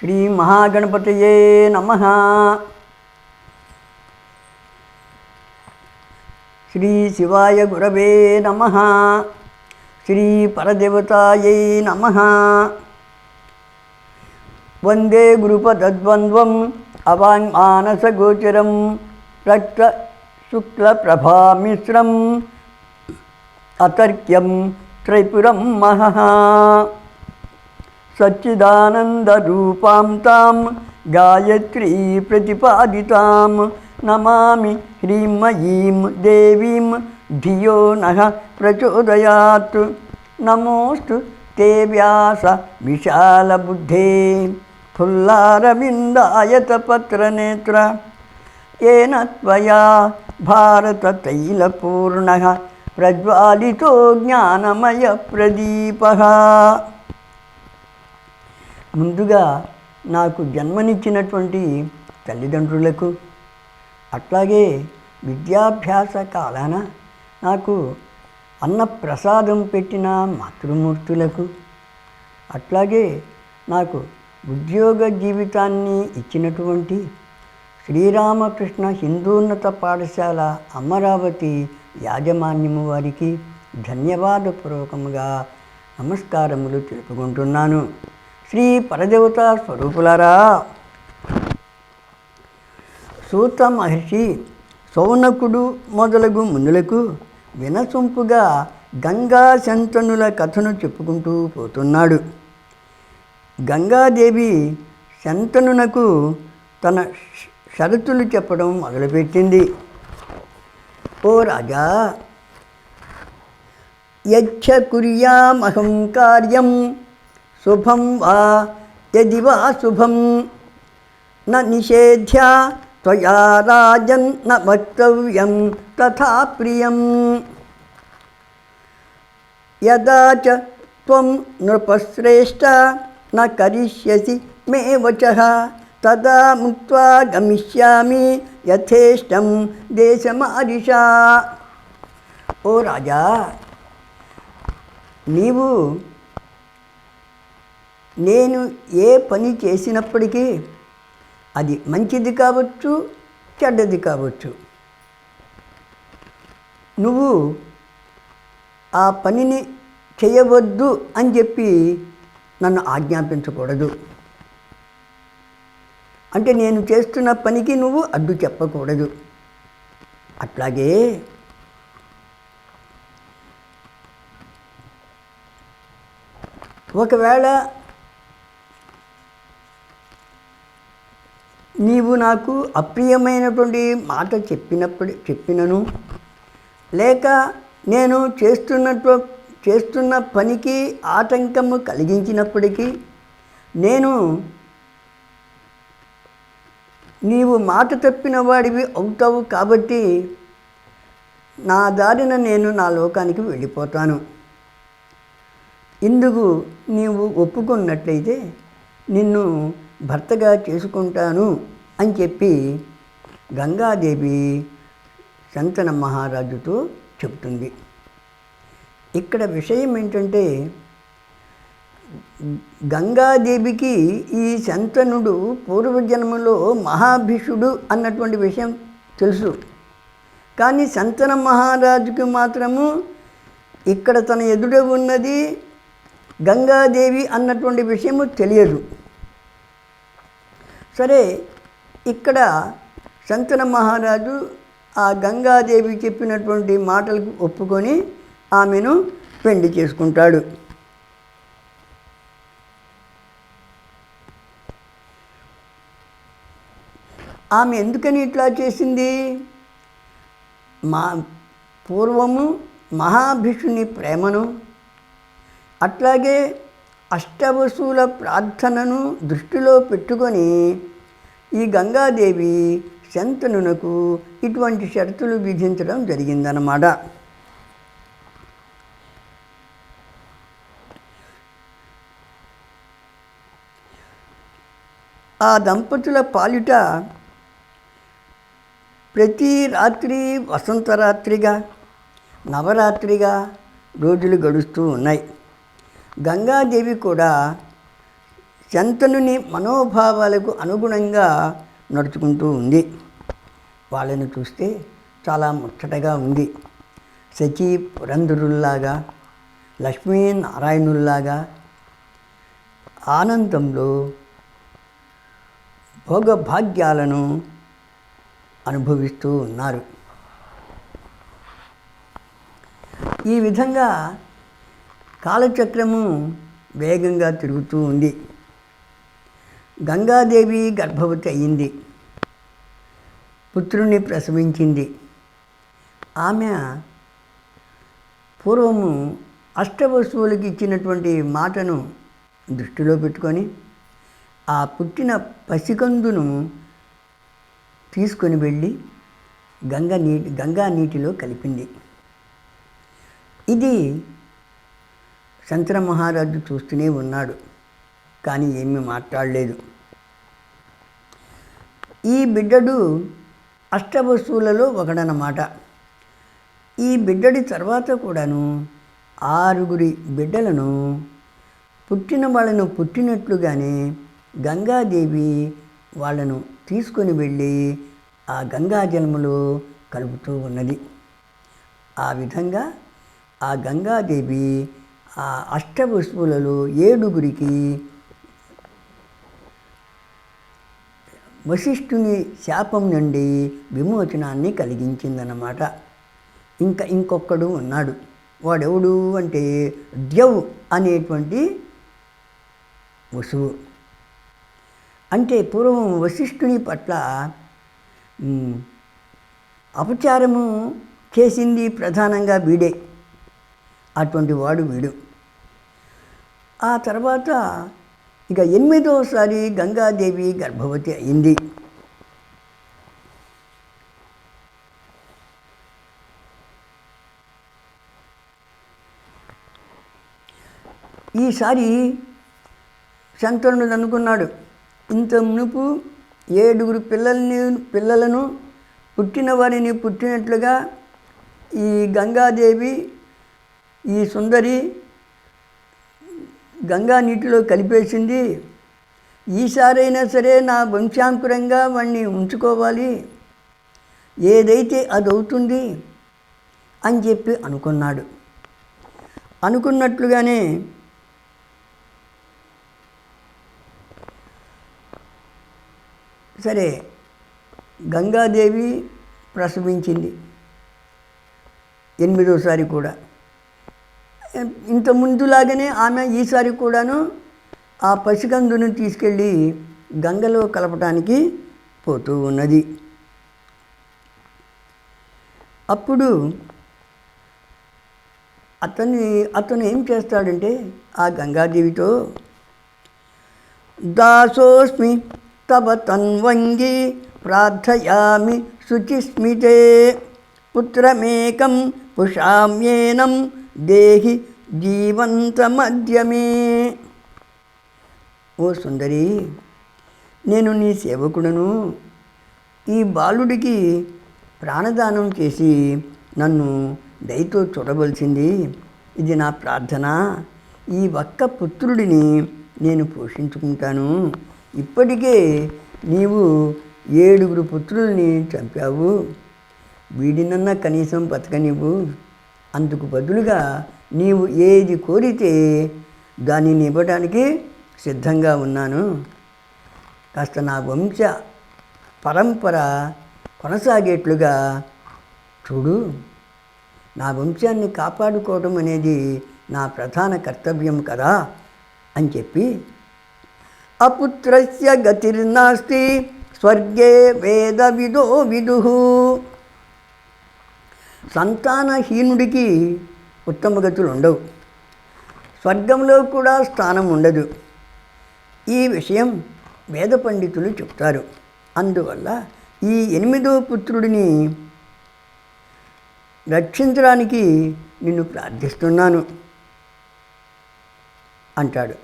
శ్రీ మహాగణపతయే నమ. శ్రీ శివాయ గురవే నమ. శ్రీ పరదేవతాయై నమ. వందే గురుపదద్వంద్వం అవాంగ్మానసగోచరం రక్త శుక్లప్రభామిశ్రం అతర్క్యం త్రైపురం మహః. सच्चिदानन्दरूपां तां गायत्री प्रतिपादितां नमामि ह्रीमयीं देवीं धियो नः प्रचोदयात् नमोऽस्तु ते व्यास विशालबुद्धे फुल्लारविन्दायतपत्रनेत्र येन त्वया भारततैलपूर्णः प्रज्वालितो ज्ञानमयप्रदीपः ముందుగా నాకు జన్మనిచ్చినటువంటి తల్లిదండ్రులకు అట్లాగే విద్యాభ్యాస కాలాన నాకు అన్నప్రసాదం పెట్టిన మాతృమూర్తులకు అట్లాగే నాకు ఉద్యోగ జీవితాన్ని ఇచ్చినటువంటి శ్రీరామకృష్ణ హిందూన్నత పాఠశాల అమరావతి యాజమాన్యము వారికి ధన్యవాదపూర్వకముగా నమస్కారములు తెలుపుకుంటున్నాను. శ్రీ పరదేవత స్వరూపులారా. సూత మహర్షి సౌనకుడు మొదలగు మునులకు వినసొంపుగా గంగా శంతనుల కథను చెప్పుకుంటూ పోతున్నాడు. గంగాదేవి శంతనునకు తన షరతులు చెప్పడం మొదలుపెట్టింది. ఓ రాజా యక్ష కుర్యామహం కార్యం శుభం వా యది వా శుభం. న నిషేధ్య త్వయా రాజన్ న వక్తవ్యం తథా ప్రియం. యదా చ త్వం నృపశ్రేష్ట న కరిష్యసి మే వచ. తదా ముక్త్వా గమిష్యామి యథేష్టం దేశమారిషా ఓ రాజా నీవు నేను ఏ పని చేసినప్పటికీ అది మంచిది కావచ్చు చెడ్డది కావచ్చు. నువ్వు ఆ పనిని చేయవద్దు అని చెప్పి నన్ను ఆజ్ఞాపించకూడదు. అంటే నేను చేస్తున్న పనికి నువ్వు అడ్డు చెప్పకూడదు. అట్లాగే ఒకవేళ నీవు నాకు అప్రియమైనటువంటి మాట చెప్పినప్పుడు చెప్పినను. లేక నేను చేస్తున్నట్టు చేస్తున్న పనికి ఆటంకము కలిగించినప్పటికీ నేను నీవు మాట తప్పిన వాడివి అవుతావు కాబట్టి నా దారిన నేను నా లోకానికి వెళ్ళిపోతాను. ఇందుకు నీవు ఒప్పుకున్నట్లయితే నిన్ను భర్తగా చేసుకుంటాను. అని చెప్పి గంగాదేవి శంతన మహారాజుతో చెప్తుంది ఇక్కడ విషయం ఏంటంటే గంగాదేవికి ఈ శంతనుడు పూర్వజన్మలో మహాభిషుడు అన్నటువంటి విషయం తెలుసు. కానీ శంతన మహారాజుకి మాత్రము ఇక్కడ తన ఎదుట ఉన్నది గంగాదేవి అన్నటువంటి విషయము తెలియదు. సరే ఇక్కడ శంతన మహారాజు ఆ గంగాదేవి చెప్పినటువంటి మాటలకు ఒప్పుకొని ఆమెను పెండి చేసుకుంటాడు. ఆమె ఎందుకని ఇట్లా చేసింది? మా పూర్వము మహాభిషుని ప్రేమను అట్లాగే అష్టవసుల ప్రార్థనను దృష్టిలో పెట్టుకొని ఈ గంగాదేవి శంతనునకు ఇటువంటి షరతులు విధించడం జరిగిందన్నమాట. ఆ దంపతుల పాలిట ప్రతి రాత్రి వసంతరాత్రిగా నవరాత్రిగా రోజులు గడుస్తూ ఉన్నాయి. గంగాదేవి కూడా శంతనుని మనోభావాలకు అనుగుణంగా నడుచుకుంటూ ఉంది. వాళ్ళని చూస్తే చాలా ముచ్చటగా ఉంది. శచి పురంధరుల్లాగా లక్ష్మీనారాయణుల్లాగా ఆనందంలో భోగభాగ్యాలను అనుభవిస్తూ ఉన్నారు. ఈ విధంగా కాలచక్రము వేగంగా తిరుగుతూ ఉంది. గంగాదేవి గర్భవతి అయింది. పుత్రుణ్ణి ప్రసవించింది. ఆమె పూర్వము అష్టవస్తువులకి ఇచ్చినటువంటి మాటను దృష్టిలో పెట్టుకొని ఆ పుట్టిన పసికందును తీసుకొని వెళ్ళి గంగ నీటి గంగా నీటిలో కలిపింది. ఇది శంకర మహారాజు చూస్తూనే ఉన్నాడు కానీ ఏమీ మాట్లాడలేదు. ఈ బిడ్డడు అష్టవస్తువులలో ఒకడనమాట ఈ బిడ్డడి తర్వాత కూడాను ఆరుగురి బిడ్డలను పుట్టిన వాళ్ళను పుట్టినట్లుగానే గంగాదేవి వాళ్ళను తీసుకొని వెళ్ళి ఆ గంగాజలములో కలుపుతూ ఉన్నది. ఆ విధంగా ఆ గంగాదేవి ఆ అష్టవస్తువులలో ఏడుగురికి వశిష్ఠుని శాపం నుండి విమోచనాన్ని కలిగించిందన్నమాట. ఇంకా ఇంకొకడు ఉన్నాడు. వాడెవడు అంటే ద్యవ్ అనేటువంటి వసువు. అంటే పూర్వం వశిష్ఠుని పట్ల అపచారము చేసింది ప్రధానంగా వీడే. అటువంటి వాడు వీడు. ఆ తర్వాత ఇక ఎనిమిదోసారి గంగాదేవి గర్భవతి అయింది. ఈసారి శంతనుడు అనుకున్నాడు ఇంత మునుపు ఏడుగురు పిల్లల్ని పిల్లలను పుట్టిన వారిని పుట్టినట్లుగా ఈ గంగాదేవి ఈ సుందరి గంగా నీటిలో కలిపేసింది. ఈసారైనా సరే నా వంశాంకురంగా వాణ్ణి ఉంచుకోవాలి. ఏదైతే అది అవుతుంది అని చెప్పి అనుకున్నాడు. అనుకున్నట్లుగానే సరే గంగాదేవి ప్రసవించింది. ఎనిమిదోసారి కూడా. ఇంత ముందులాగానే ఆమె ఈసారి కూడాను ఆ పసికందును తీసుకెళ్ళి గంగలో కలపటానికి పోతూ ఉన్నది. అప్పుడు అతన్ని అతను ఏం చేస్తాడంటే ఆ గంగాదేవితో దాసోస్మి తవ తన్వంగి ప్రార్థయామి శుచిస్మితే పుత్రమేకం పుషామ్యేనం దేహి జీవంత మధ్యమే ఓ సుందరి నేను నీ సేవకుడను. ఈ బాలుడికి ప్రాణదానం చేసి నన్ను దయతో చూడవలసింది. ఇది నా ప్రార్థన. ఈ ఒక్క పుత్రుడిని నేను పోషించుకుంటాను. ఇప్పటికే నీవు ఏడుగురు పుత్రుల్ని చంపావు. వీడినన్నా కనీసం బతకనివ్వు. అందుకు బదులుగా నీవు ఏది కోరితే దానిని ఇవ్వడానికి సిద్ధంగా ఉన్నాను. కాస్త నా వంశ పరంపర కొనసాగేట్లుగా చూడు. నా వంశాన్ని కాపాడుకోవడం అనేది నా ప్రధాన కర్తవ్యం కదా అని చెప్పి అపుత్రస్య గతిర్నాస్తి స్వర్గే వేద విదో విదు. సంతానహీనుడికి ఉత్తమ గతులు ఉండవు. స్వర్గంలో కూడా స్థానం ఉండదు. ఈ విషయం వేద పండితులు చెప్తారు. అందువల్ల ఈ ఎనిమిదో పుత్రుడిని రక్షించడానికి నిన్ను ప్రార్థిస్తున్నాను అంటాడు.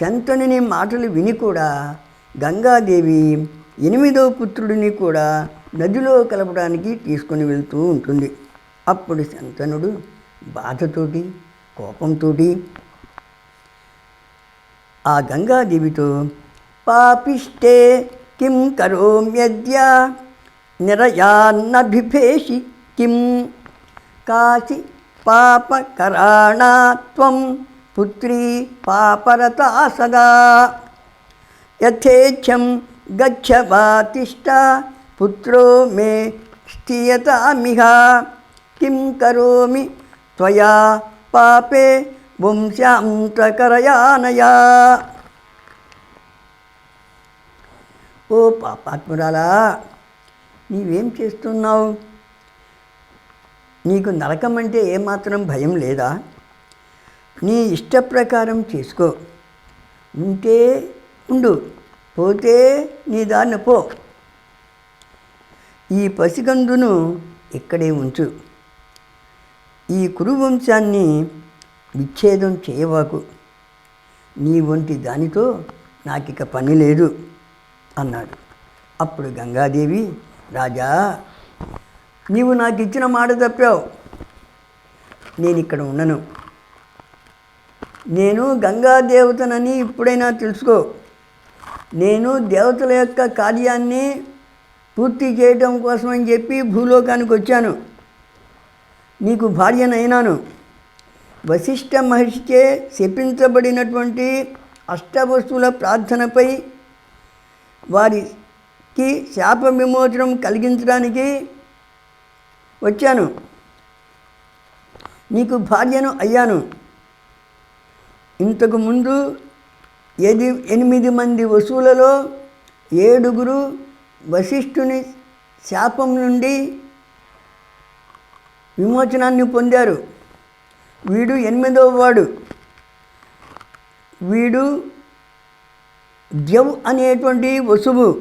శంతనుని మాటలు విని కూడా గంగాదేవి ఎనిమిదో పుత్రుడిని కూడా నదిలో కలపడానికి తీసుకుని వెళ్తూ ఉంటుంది. అప్పుడు శంతనుడు బాధతోటి కోపంతో ఆ గంగాదేవితో పాపిష్టే కిం కరోమ్యద్య? నిరయాన్నభిభేషి కిం? కాశి పాపకరాణాత్వం పుత్రీ పాపరతా సదా? యథేచ్ఛం గచ్చ వాతిష్ట పుత్రో మే స్థీయతామిహ కిం కరోమి త్వయా పాపే వంశాంతకరయానయా ఓ పాపాత్మురాలా నీవేం చేస్తున్నావు? నీకు నరకం అంటే ఏమాత్రం భయం లేదా? నీ ఇష్ట ప్రకారం చేసుకో. ఉంటే ఉండు పోతే నీ దారిన పో. ఈ పసిగందును ఇక్కడే ఉంచు. ఈ కురువంశాన్ని విచ్ఛేదం చేయవాకు. నీ వంటి దానితో నాకిక పని లేదు అన్నాడు. అప్పుడు గంగాదేవి రాజా నీవు నాకు ఇచ్చిన మాట తప్పావు. నేను ఇక్కడ ఉండను. నేను గంగా దేవతనని ఇప్పుడైనా తెలుసుకో. నేను దేవతల యొక్క కార్యాన్ని పూర్తి చేయటం కోసమని చెప్పి భూలోకానికి వచ్చాను నీకు భార్యనైనాను. వశిష్ఠ మహర్షిచే శపించబడినటువంటి అష్టవస్తువుల ప్రార్థనపై వారికి శాప విమోచనం కలిగించడానికి వచ్చాను. నీకు భార్యను అయ్యాను. ఇంతకు ముందు ఎది ఎనిమిది మంది వసువులలో ఏడుగురు వశిష్ఠుని శాపం నుండి విమోచనాన్ని పొందారు. వీడు ఎనిమిదవ వాడు. వీడు దెవ్ అనేటువంటి వసువు.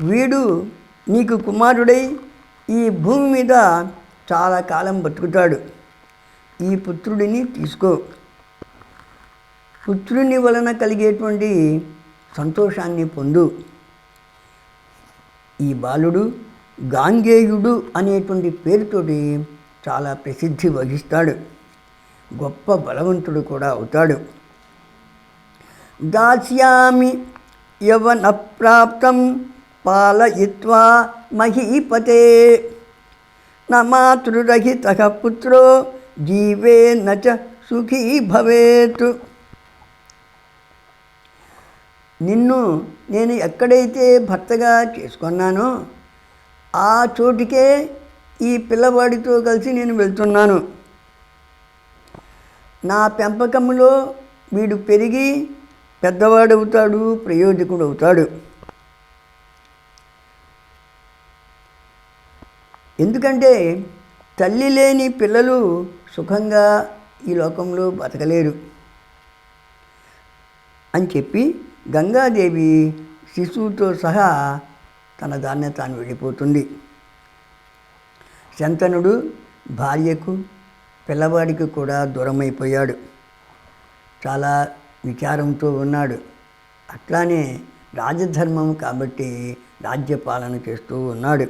వీడు నీకు కుమారుడై ఈ భూమి మీద చాలా కాలం బతుకుతాడు. ఈ పుత్రుడిని తీసుకో. పుత్రుని వలన కలిగేటువంటి సంతోషాన్ని పొందు. ఈ బాలుడు గాంగేయుడు అనేటువంటి పేరుతోటి చాలా ప్రసిద్ధి వహిస్తాడు. గొప్ప బలవంతుడు కూడా అవుతాడు. దాస్యామి యవన ప్రాప్తం పాలయిత్వా మహీపతే. న మాతృరహిత పుత్రో జీవే నచ సుఖీ భవేత్. నిన్ను నేను ఎక్కడైతే భర్తగా చేసుకున్నానో ఆ చోటికే ఈ పిల్లవాడితో కలిసి నేను వెళ్తున్నాను. నా పెంపకంలో వీడు పెరిగి పెద్దవాడవుతాడు ప్రయోజకుడు అవుతాడు ఎందుకంటే తల్లి లేని పిల్లలు సుఖంగా ఈ లోకంలో బతకలేరు. అని చెప్పి గంగాదేవి శిశువుతో సహా తన దాన్నే తాను వెళ్ళిపోతుంది శంతనుడు భార్యకు పిల్లవాడికి కూడా దూరమైపోయాడు. చాలా విచారంతో ఉన్నాడు. అట్లానే రాజధర్మం కాబట్టి రాజ్యపాలన చేస్తూ ఉన్నాడు.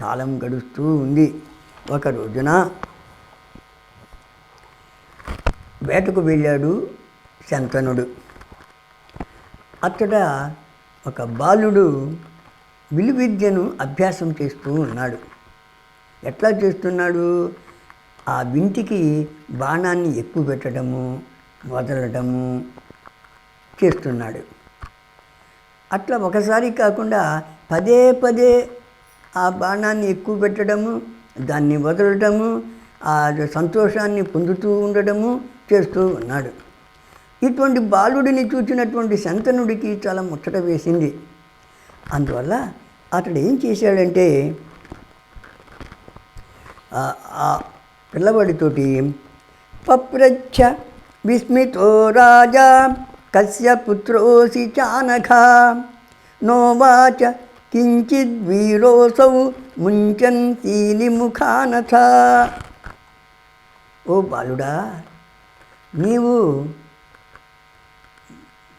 కాలం గడుస్తూ ఉంది. ఒక రోజున వేటకు వెళ్ళాడు శంతనుడు. అక్కడ ఒక బాలుడు విలువిద్యను అభ్యాసం చేస్తూ ఉన్నాడు. ఎట్లా చేస్తున్నాడు? ఆ వింటికి బాణాన్ని ఎక్కువ పెట్టడము వదలడము చేస్తున్నాడు. అట్లా ఒకసారి కాకుండా పదే పదే ఆ బాణాన్ని ఎక్కువ పెట్టడము దాన్ని వదలడము ఆ సంతోషాన్ని పొందుతూ ఉండడము చేస్తూ ఉన్నాడు. ఇటువంటి బాలుడిని చూసినటువంటి శంతనుడికి చాలా ముచ్చట వేసింది. అందువల్ల అతడు ఏం చేశాడంటే ఆ- పిల్లవాడితోటి పప్రచ్చ విస్మితో రాజా కస్య పుత్రోసి చానఘ నోవాచ కించిద్ వీరోసౌ ముంచన్ శీలిముఖానథ ఓ బాలుడా నీవు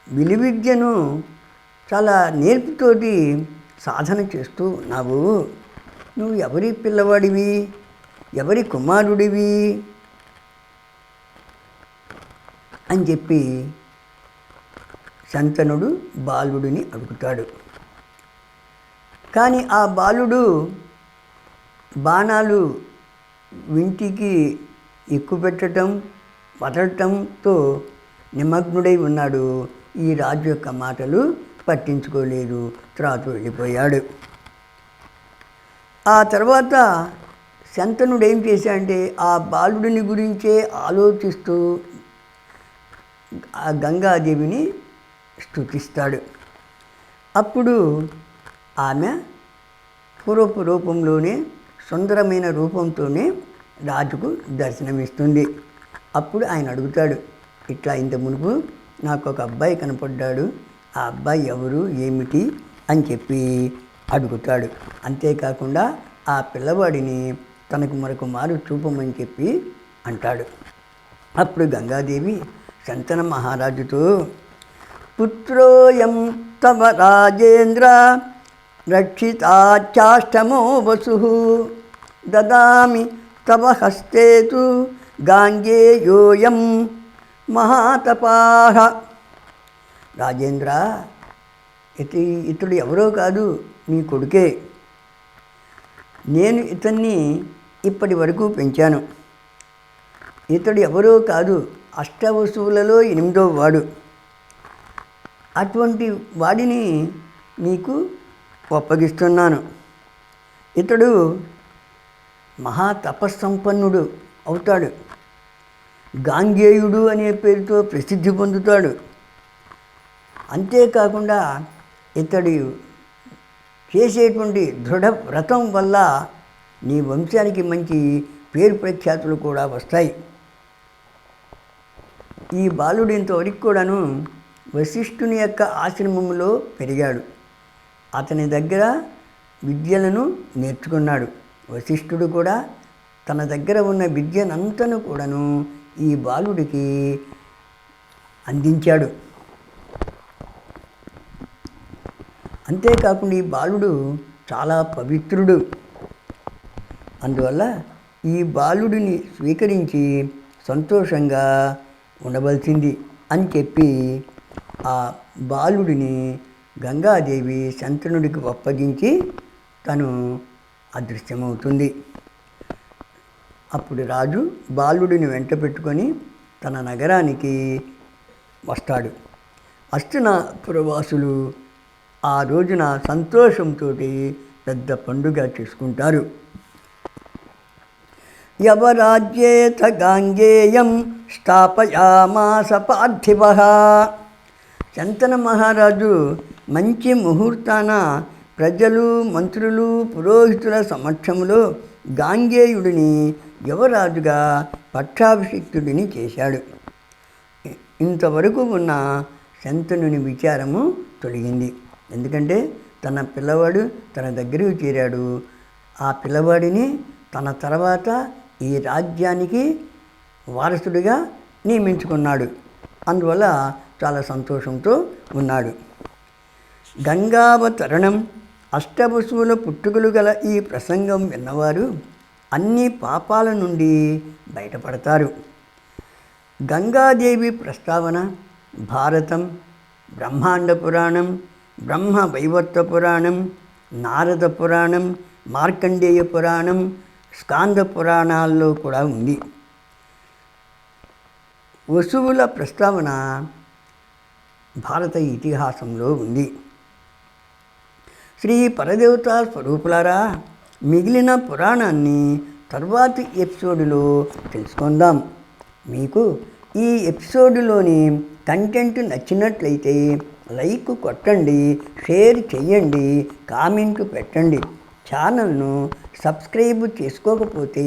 విలువిద్యను చాలా నేర్పుతోటి సాధన చేస్తూ ఉన్నావు. నువ్వు ఎవరి పిల్లవాడివి? ఎవరి కుమారుడివి? అని చెప్పి శంతనుడు బాలుడిని అడుగుతాడు. కానీ ఆ బాలుడు బాణాలు వింటికి ఎక్కువ పెట్టడం వదలటంతో నిమగ్నుడై ఉన్నాడు. ఈ రాజు యొక్క మాటలు పట్టించుకోలేదు. తర్వాత వెళ్ళిపోయాడు. ఆ తర్వాత శంతనుడు ఏం చేశాడంటే ఆ బాలుడిని గురించే ఆలోచిస్తూ ఆ గంగాదేవిని స్థుతిస్తాడు అప్పుడు ఆమె పూర్వపు రూపంలోనే సుందరమైన రూపంతోనే రాజుకు దర్శనమిస్తుంది. అప్పుడు ఆయన అడుగుతాడు ఇట్లా ఇంత మునుపు నాకు ఒక అబ్బాయి కనపడ్డాడు. ఆ అబ్బాయి ఎవరు ఏమిటి అని చెప్పి అడుగుతాడు. అంతేకాకుండా ఆ పిల్లవాడిని తనకు మరొక మారు చూపమని చెప్పి అంటాడు. అప్పుడు గంగాదేవి శంతన మహారాజుతో పుత్రోయం తవ రాజేంద్ర రక్షితాచాష్టమో వసు దదామి తవ హస్తే తు గాంగేయోయం మహాతపాహ రాజేంద్ర ఇతి ఇతడు ఎవరో కాదు నీ కొడుకే. నేను ఇతన్ని ఇప్పటి వరకు పెంచాను. ఇతడు ఎవరో కాదు అష్టవసువులలో ఎనిమిదో వాడు. అటువంటి వాడిని నీకు అప్పగిస్తున్నాను ఇతడు మహా తపస్సంపన్నుడు అవుతాడు. గాంగేయుడు అనే పేరుతో ప్రసిద్ధి పొందుతాడు. అంతేకాకుండా ఇతడు చేసేటువంటి దృఢ వ్రతం వల్ల నీ వంశానికి మంచి పేరు ప్రఖ్యాతులు కూడా వస్తాయి. ఈ బాలుడు ఇంతవరకు కూడాను వశిష్ఠుని యొక్క ఆశ్రమంలో పెరిగాడు. అతని దగ్గర విద్యలను నేర్చుకున్నాడు. వశిష్ఠుడు కూడా తన దగ్గర ఉన్న విద్యనంతను కూడాను ఈ బాలుడికి అందించాడు. అంతేకాకుండా ఈ బాలుడు చాలా పవిత్రుడు. అందువల్ల ఈ బాలుడిని స్వీకరించి సంతోషంగా ఉండవలసింది అని చెప్పి ఆ బాలుడిని గంగాదేవి శంతనుడికి అప్పగించి తను అదృశ్యమవుతుంది. అప్పుడు రాజు బాలుడిని వెంట పెట్టుకొని తన నగరానికి వస్తాడు. అష్టనాపురవాసులు ఆ రోజున సంతోషంతో పెద్ద పండుగ చేసుకుంటారు. యవరాజ్యేథ గాంగేయం స్థాపయామాస పార్థివ చంతన మహారాజు మంచి ముహూర్తాన ప్రజలు మంత్రులు పురోహితుల సమక్షంలో గాంగేయుడిని యువరాజుగా పట్టాభిషిక్తుడిని చేశాడు. ఇంతవరకు ఉన్న శంతనుని విచారము తొలగింది. ఎందుకంటే తన పిల్లవాడు తన దగ్గరికి చేరాడు. ఆ పిల్లవాడిని తన తర్వాత ఈ రాజ్యానికి వారసుడిగా నియమించుకున్నాడు. అందువల్ల చాలా సంతోషంతో ఉన్నాడు. గంగావతరణం అష్టవశువుల పుట్టుకలు గల ఈ ప్రసంగం విన్నవారు అన్ని పాపాల నుండి బయటపడతారు. గంగాదేవి ప్రస్తావన భారతం బ్రహ్మాండ పురాణం బ్రహ్మ వైవర్త పురాణం నారద పురాణం మార్కండేయ పురాణం స్కాంద పురాణాల్లో కూడా ఉంది. వసువుల ప్రస్తావన భారత ఇతిహాసంలో ఉంది. శ్రీ పరదేవత స్వరూపులారా మిగిలిన పురాణాన్ని తర్వాతి ఎపిసోడ్లో తెలుసుకుందాం. మీకు ఈ ఎపిసోడ్లోని కంటెంట్ నచ్చినట్లయితే లైక్ కొట్టండి షేర్ చేయండి కామెంట్ పెట్టండి. ఛానల్ను సబ్స్క్రైబ్ చేసుకోకపోతే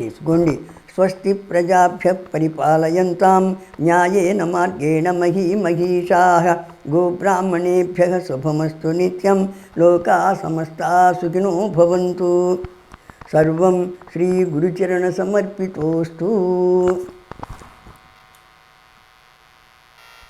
చేసుకోండి. స్వస్తి ప్రజాభ్య పరిపాలయంతాం న్యాయేన మార్గేణ మహీ మహిషా. గోబ్రాహ్మణేభ్య శుభమస్తు నిత్యం. లోకా సమస్తా సుఖినో భవంతు. సర్వం శ్రీ గురుచరణ సమర్పితోస్తు.